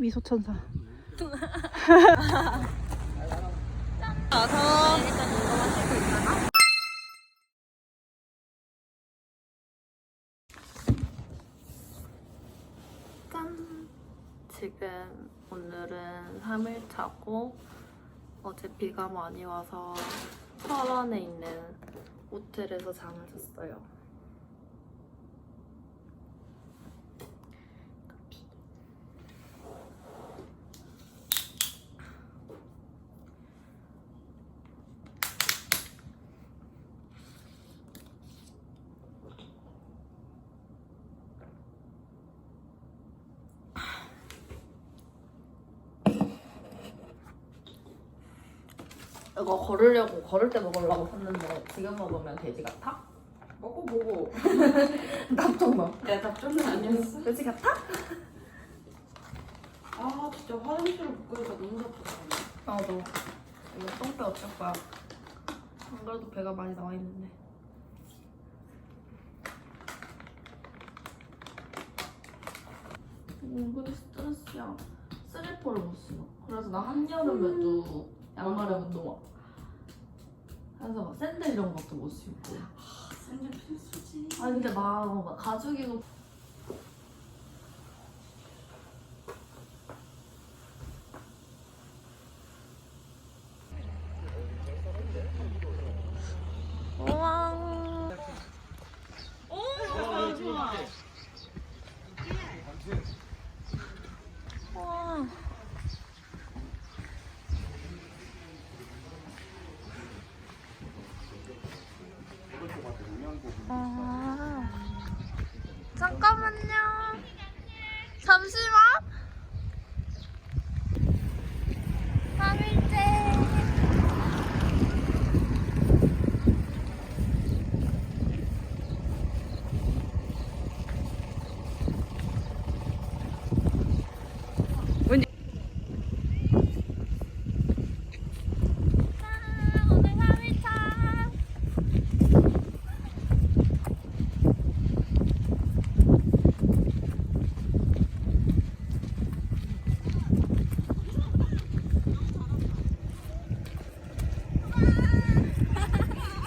미소 천사. 짠! 지금 오늘은 3일차고 어제 비가 많이 와서 철원에 있는 호텔에서 잠을 잤어요. 거 걸으려고 걸을 때 먹으려고 샀는데 지금 먹으면 돼지 같아? 먹고 보고 깜짝 놀. 야 답정은 아니었어? 돼지 같아? 아 진짜 화장실을 못 가니까 너무 답답하네 나도 이거 똥배 어쩔 거야? 안 그래도 배가 많이 나와 있는데. 은근히 스트레스야. 슬리퍼를 못 신어. 그래서 나 한여름에도 양말에도 막 그래서 막 샌들 이런 것도 못 신고. 샌들 필수지 아니 근데 막, 막 가죽이고 잠깐만요. 잠시만. 3일째. 아, 오늘 3일차.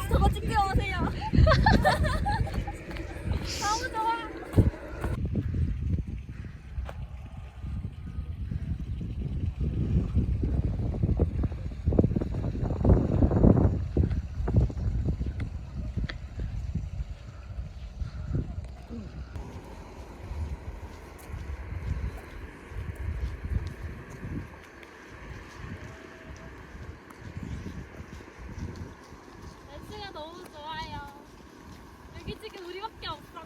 저거 찍고 오세요. 너무 좋아. 날씨가 너무 좋아요. 여기 지금 우리밖에 없어.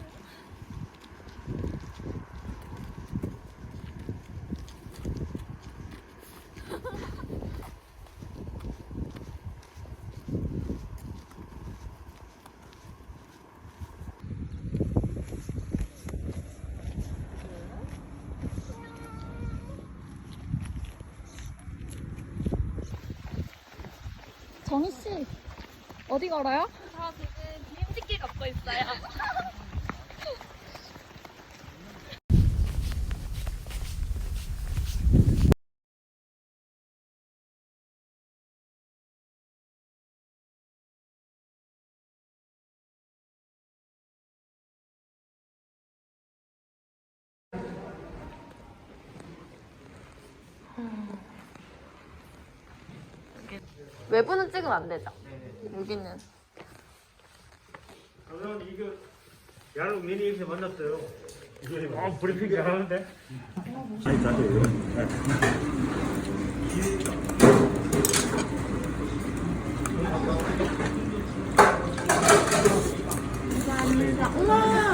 정희 씨 어디 걸어요? 저 지금 기름집게 걷고 있어요. 외부는 찍으면 안 되죠? 여기는. 저는 이거 야로 미니에서 만났어요. 이게 아 브리핑 잘하는데. 아니 자세요.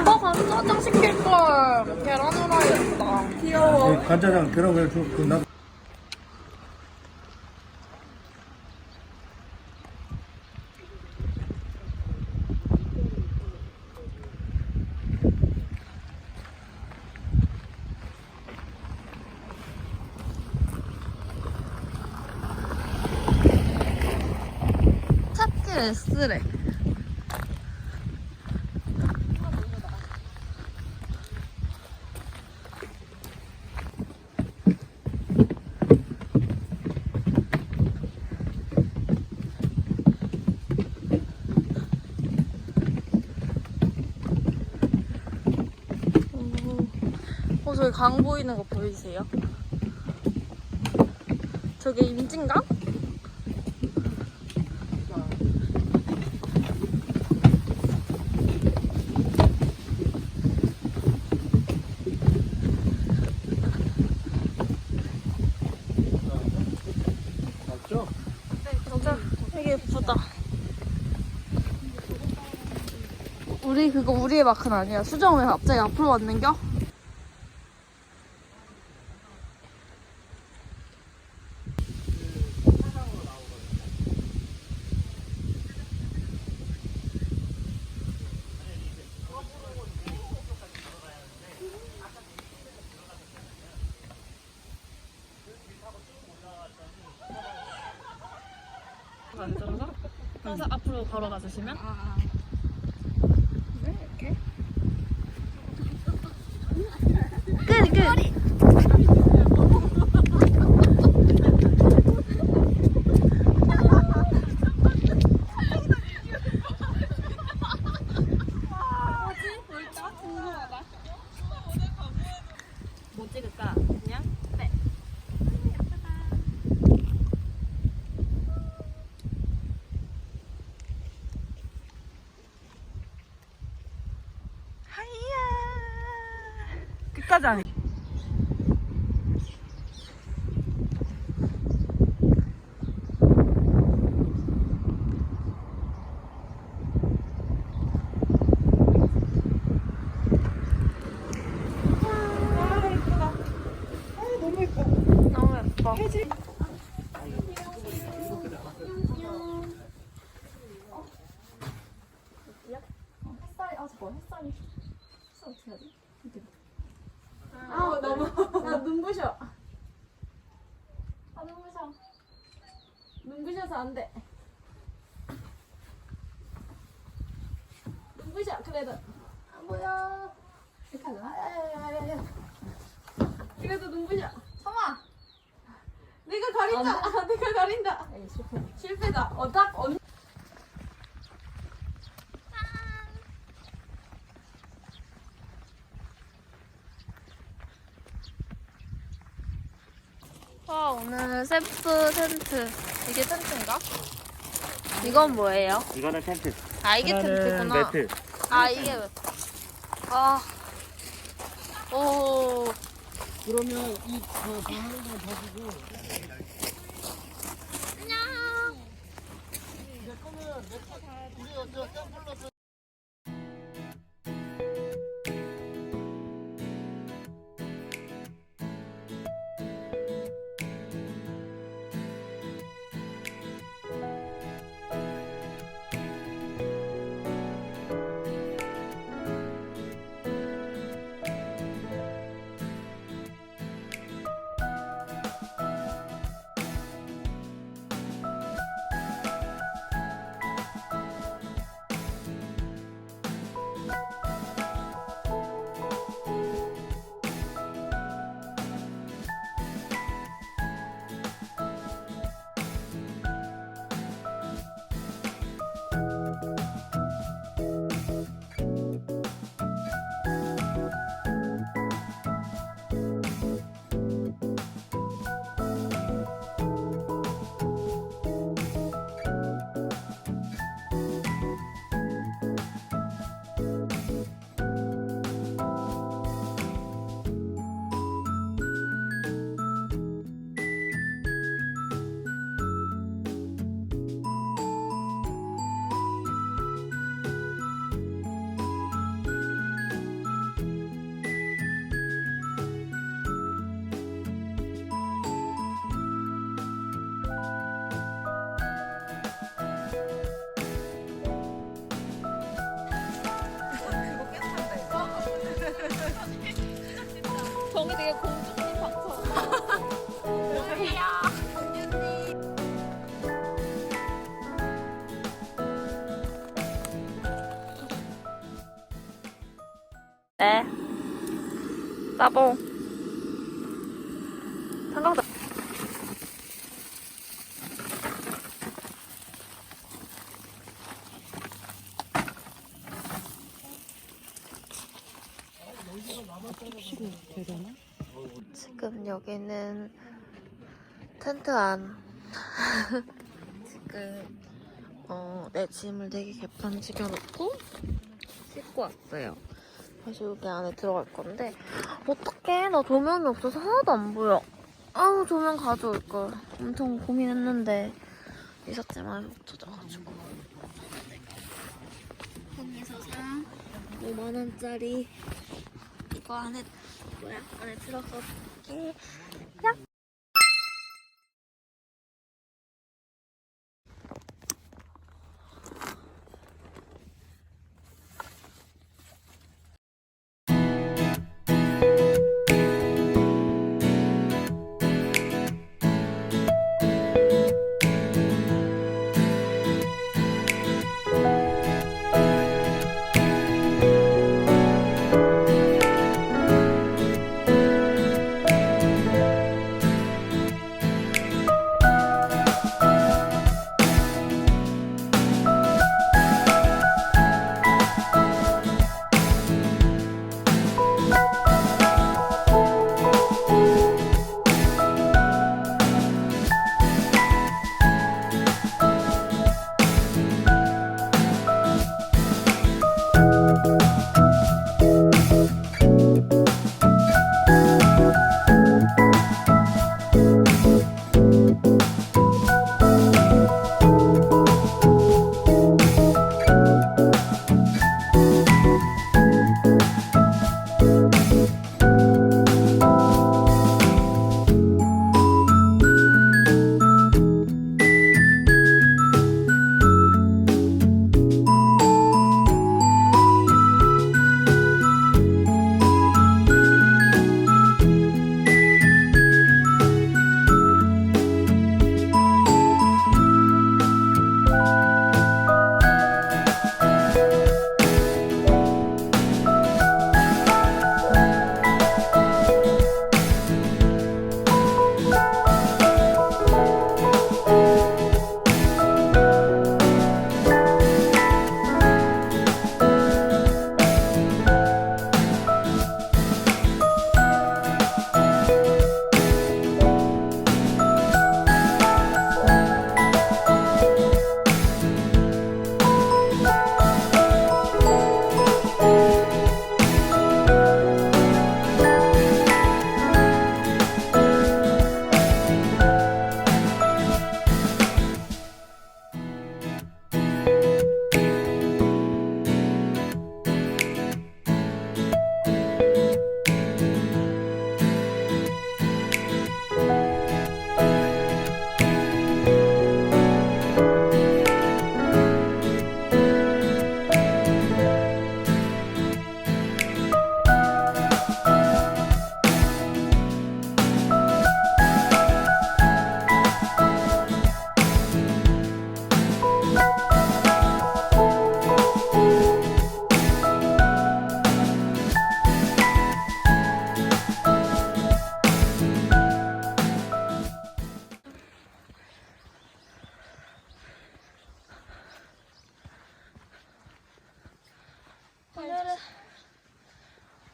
어, 간짜장 시킬걸. 계란 후라이였다. 귀여워. 간짜장 그런 거 주, 그 나. 쓰레 쓰레 저기 강 보이는 거 보이세요? 저게 임진강? 그거 우리의 마크는 아니야. 수정 왜 갑자기 앞으로 왔는겨? 그래서 앞으로 걸어가 주시면 네 이렇게 끝 끝. 뭐 찍을까? 그냥? 네. 하이야. 끝까지 안. 너무 예뻐. 너무 예뻐. 햇살이 아 잠깐 햇살이 햇살 어떻게 하지? 아 너무. 나 눈부셔. 아 눈부셔. 눈부셔서 안 돼. 눈부셔 그래도 안 보여. 이렇게 하자. 그래도 눈부셔. 참아. 내가 가린다. 아, 내가 가린다. 실패다. 어, 딱 언. 와 오늘 셀프 텐트. 이게 텐트인가? 이건 뭐예요? 이거는 텐트. 아 이게 하나는 텐트구나. 매트. 아 이게. 아. 오. 그러면 이 하는 거 봐주고. 따봉. 삼각대. 되려나? 저는 텐트 안 지금 어, 내 짐을 되게 개판 지겨놓고 씻고 왔어요. 다시 여기 안에 들어갈 건데 어떡해 나 조명이 없어서 하나도 안 보여. 아우 조명 가져올 걸. 엄청 고민했는데 있었지만 못 찾아가지고. 편의에서 산 5만 원짜리 이거 안에 뭐야 안에 들어서 끼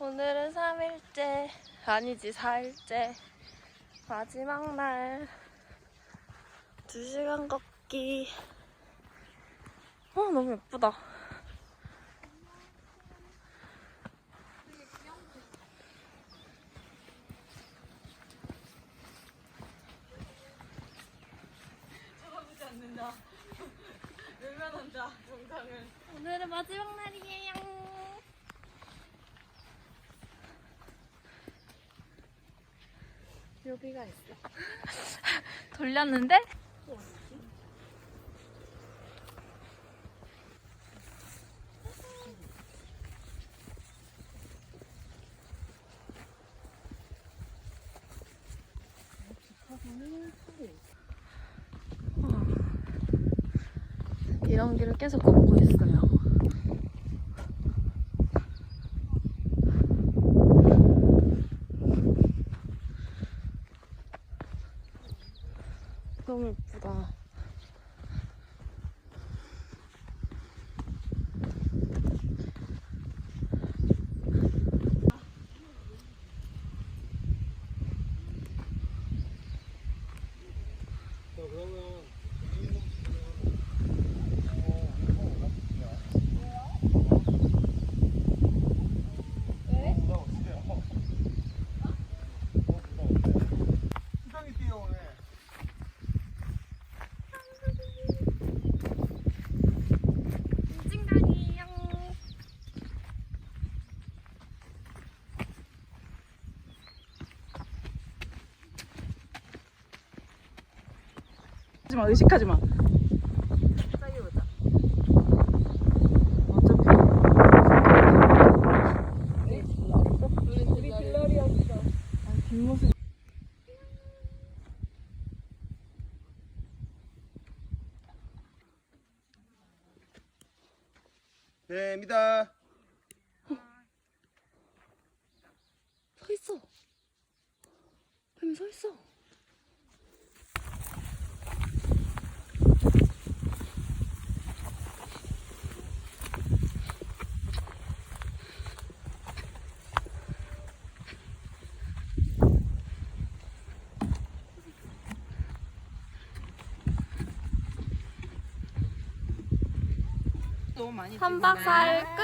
오늘은 3일째 아니지 4일째. 마지막 날 2시간 걷기. 어 너무 예쁘다 오늘은 마지막 날이에요. 여기가 있어. 돌렸는데? 이런 길을 계속 걷고 있어요. 너무 예쁘다. 수정이 뛰어오네. 하지 마, 의식하지 마. 됩니다. 서 있어. 뱀이 서 있어. 너무 많이 3박 4일 끝.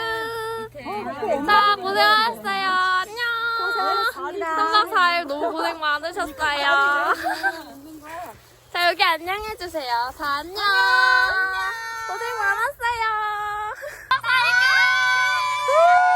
자, 고생하셨어요. 안녕. 고생하셨습니다. 3박 4일 너무 고생 많으셨어요. 자, 여기 안녕해주세요. 다 안녕. 고생 많았어요. 3박 4일 끝.